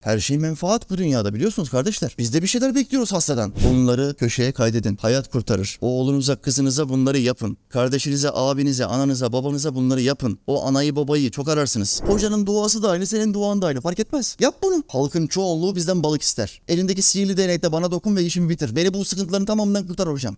Her şey menfaat bu dünyada biliyorsunuz kardeşler. Biz de bir şeyler bekliyoruz hastadan. Bunları köşeye kaydedin. Hayat kurtarır. Oğlunuza, kızınıza bunları yapın. Kardeşinize, abinize, ananıza, babanıza bunları yapın. O anayı babayı çok ararsınız. Hocanın duası da aynı, senin duan da aynı. Fark etmez. Yap bunu. Halkın çoğunluğu bizden balık ister. Elindeki sihirli değnekle bana dokun ve işimi bitir. Beni bu sıkıntıların tamamından kurtar hocam.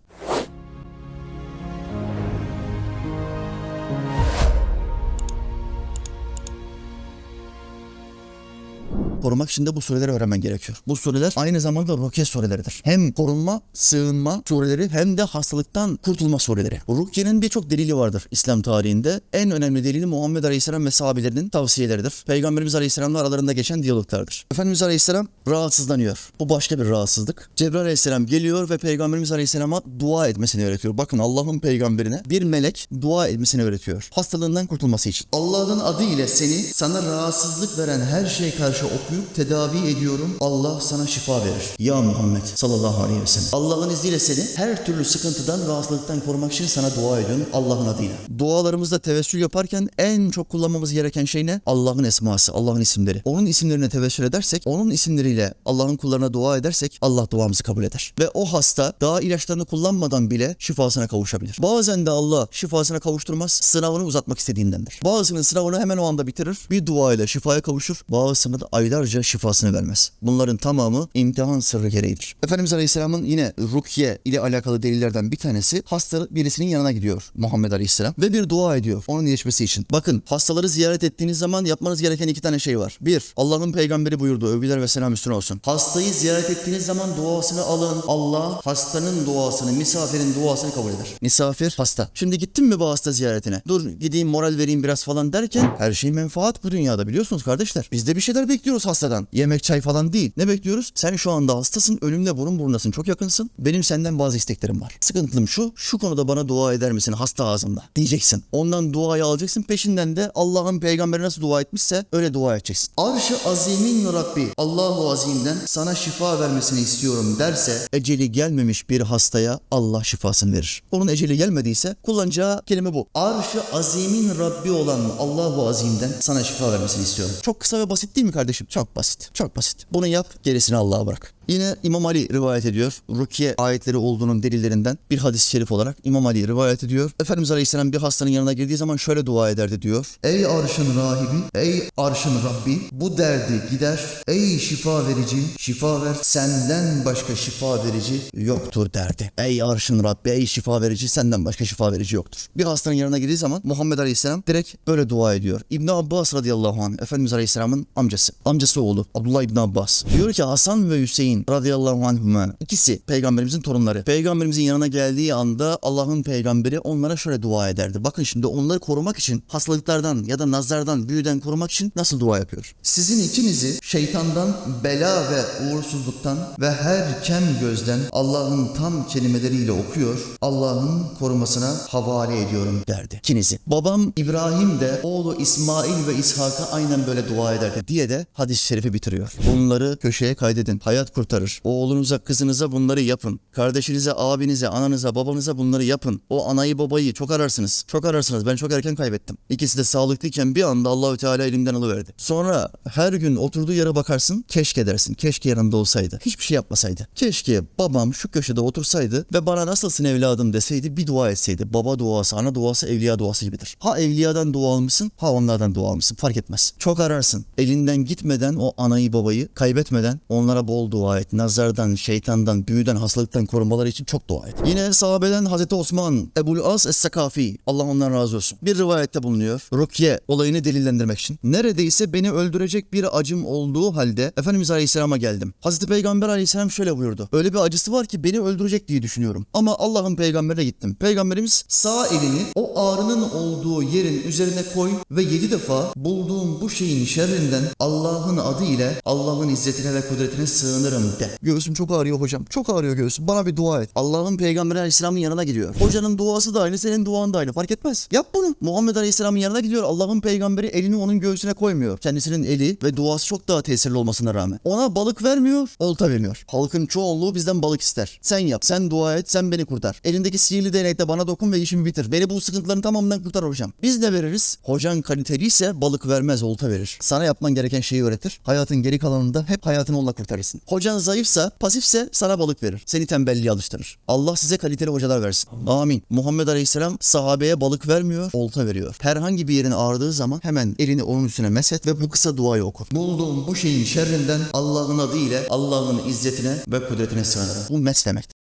Korumak için de bu sureleri öğrenmen gerekiyor. Bu sureler aynı zamanda rukiye sureleridir. Hem korunma, sığınma sureleri hem de hastalıktan kurtulma sureleri. Rukiye'nin birçok delili vardır İslam tarihinde. En önemli delili Muhammed Aleyhisselam ve sahabelerinin tavsiyeleridir. Peygamberimiz Aleyhisselam'la aralarında geçen diyaloglardır. Efendimiz Aleyhisselam rahatsızlanıyor. Bu başka bir rahatsızlık. Cebrail Aleyhisselam geliyor ve Peygamberimiz Aleyhisselam'a dua etmesini öğretiyor. Bakın Allah'ın peygamberine bir melek dua etmesini öğretiyor. Hastalığından kurtulması için. Allah'ın adı ile seni sana rahatsızlık veren her şey karşı okuyup tedavi ediyorum. Allah sana şifa verir. Ya Muhammed sallallahu aleyhi ve sellem. Allah'ın izniyle seni her türlü sıkıntıdan, rahatsızlıktan korumak için sana dua ediyorum Allah'ın adıyla. Dualarımızda tevessül yaparken en çok kullanmamız gereken şey ne? Allah'ın esması, Allah'ın isimleri. Onun isimlerine tevessül edersek, onun isimleriyle Allah'ın kullarına dua edersek Allah duamızı kabul eder. Ve o hasta daha ilaçlarını kullanmadan bile şifasına kavuşabilir. Bazen de Allah şifasına kavuşturmaz, sınavını uzatmak istediğindendir. Bazısının sınavını hemen o anda bitirir, bir dua ile şifaya kavuşur, bazısını da aylarca şifasını vermez. Bunların tamamı imtihan sırrı gereğidir. Efendimiz Aleyhisselam'ın yine rukiye ile alakalı delillerden bir tanesi hasta birisinin yanına gidiyor Muhammed Aleyhisselam ve bir dua ediyor onun iyileşmesi için. Bakın hastaları ziyaret ettiğiniz zaman yapmanız gereken iki tane şey var. Bir, Allah'ın peygamberi buyurdu övgüler ve selam üstüne olsun. Hastayı ziyaret ettiğiniz zaman duasını alın. Allah hastanın duasını, misafirin duasını kabul eder. Misafir hasta. Şimdi gittin mi bu hasta ziyaretine? Dur gideyim moral vereyim biraz falan derken her şey menfaat bu dünyada biliyorsunuz kardeşler. Biz de bir şeyler bekliyoruz hastadan. Yemek çay falan değil. Ne bekliyoruz? Sen şu anda hastasın, ölümle burun burunasın, çok yakınsın. Benim senden bazı isteklerim var. Sıkıntım şu, şu konuda bana dua eder misin hasta ağzımda? Diyeceksin. Ondan duayı alacaksın. Peşinden de Allah'ın peygamberi nasıl dua etmişse öyle dua edeceksin. Arş-ı azimin Rabbi Allahu Azim'den sana şifa vermesini istiyorum derse eceli gelmemiş bir hastaya Allah şifasını verir. Onun eceli gelmediyse kullanacağı kelime bu. Arş-ı azimin Rabbi olan Allahu Azim'den sana şifa vermesini istiyorum. Çok kısa ve basit değil mi kardeşim? Çok basit. Çok basit. Bunu yap, gerisini Allah'a bırak. Yine İmam Ali rivayet ediyor. Rukiye ayetleri olduğunun delillerinden bir hadis-i şerif olarak İmam Ali rivayet ediyor. Efendimiz Aleyhisselam bir hastanın yanına girdiği zaman şöyle dua ederdi diyor. Ey arşın rahibi, ey arşın Rabbi bu derdi gider. Ey şifa verici, şifa ver. Senden başka şifa verici yoktur derdi. Ey arşın Rabbi, ey şifa verici senden başka şifa verici yoktur. Bir hastanın yanına girdiği zaman Muhammed Aleyhisselam direkt böyle dua ediyor. İbn Abbas radıyallahu anh Efendimiz Aleyhisselam'ın amcası. Amcası oğlu Abdullah İbn Abbas. Diyor ki Hasan ve Hüseyin radıyallahu anhuma ikisi peygamberimizin torunları. Peygamberimizin yanına geldiği anda Allah'ın peygamberi onlara şöyle dua ederdi. Bakın şimdi onları korumak için hastalıklardan ya da nazardan, büyüden korumak için nasıl dua yapıyor? Sizin ikinizi şeytandan, bela ve uğursuzluktan ve her kem gözden Allah'ın tam kelimeleriyle okuyor. Allah'ın korumasına havale ediyorum derdi. İkinizi. Babam İbrahim de oğlu İsmail ve İshak'a aynen böyle dua ederdi diye de hadis-i şerifi bitiriyor. Bunları köşeye kaydedin. Hayat kurtarır. Oğlunuza, kızınıza bunları yapın. Kardeşinize, abinize, ananıza, babanıza bunları yapın. O anayı babayı çok ararsınız. Çok ararsınız. Ben çok erken kaybettim. İkisi de sağlıklıyken bir anda Allahü Teala elimden alıverdi. Sonra her gün oturduğu yere bakarsın. Keşke dersin. Keşke yanımda olsaydı. Hiçbir şey yapmasaydı. Keşke babam şu köşede otursaydı ve bana nasılsın evladım deseydi bir dua etseydi. Baba duası, ana duası, evliya duası gibidir. Ha evliyadan dua almışsın, ha onlardan dua almışsın. Fark etmez. Çok ararsın. Elinden gitmeden o anayı babayı kaybetmeden onlara bol dua et. Nazardan, şeytandan, büyüden, hastalıktan korumaları için çok dua et. Yine sahabeden Hazreti Osman, Ebul As Es-Sakafi, Allah ondan razı olsun. Bir rivayette bulunuyor. Rukiye olayını delillendirmek için. Neredeyse beni öldürecek bir acım olduğu halde Efendimiz Aleyhisselam'a geldim. Hazreti Peygamber Aleyhisselam şöyle buyurdu. Öyle bir acısı var ki beni öldürecek diye düşünüyorum. Ama Allah'ın peygamberine gittim. Peygamberimiz sağ elini o ağrının olduğu yerin üzerine koy ve yedi defa bulduğum bu şeyin şerrinden Allah'ın adı ile Allah'ın izzetine ve kudretine sığınırım de. Göğsüm çok ağrıyor hocam. Çok ağrıyor göğsüm. Bana bir dua et. Allah'ın peygamberi aleyhisselamın yanına gidiyor. Hocanın duası da aynı senin duan da aynı. Fark etmez. Yap bunu. Muhammed aleyhisselamın yanına gidiyor. Allah'ın peygamberi elini onun göğsüne koymuyor. Kendisinin eli ve duası çok daha tesirli olmasına rağmen. Ona balık vermiyor, olta veriyor. Halkın çoğunluğu bizden balık ister. Sen yap, sen dua et, sen beni kurtar. Elindeki sihirli değnekle bana dokun ve işimi bitir. Beni bu sıkıntıların tamamından kurtar hocam. Biz ne veririz? Hocan kaliteliyse balık vermez, olta verir. Sana yapman gereken şeyi öğretir. Hayatın geri kalanında hep hayatını onunla kurtarırsın. Hocan zayıfsa, pasifse sana balık verir. Seni tembelliğe alıştırır. Allah size kaliteli hocalar versin. Amin. Muhammed Aleyhisselam sahabeye balık vermiyor, olta veriyor. Herhangi bir yerin ağrıdığı zaman hemen elini onun üstüne meset ve bu kısa duayı okur. Bulduğum bu şeyin şerrinden Allah'ın adı ile Allah'ın izzetine ve kudretine sığınırım. Bu mes demektir.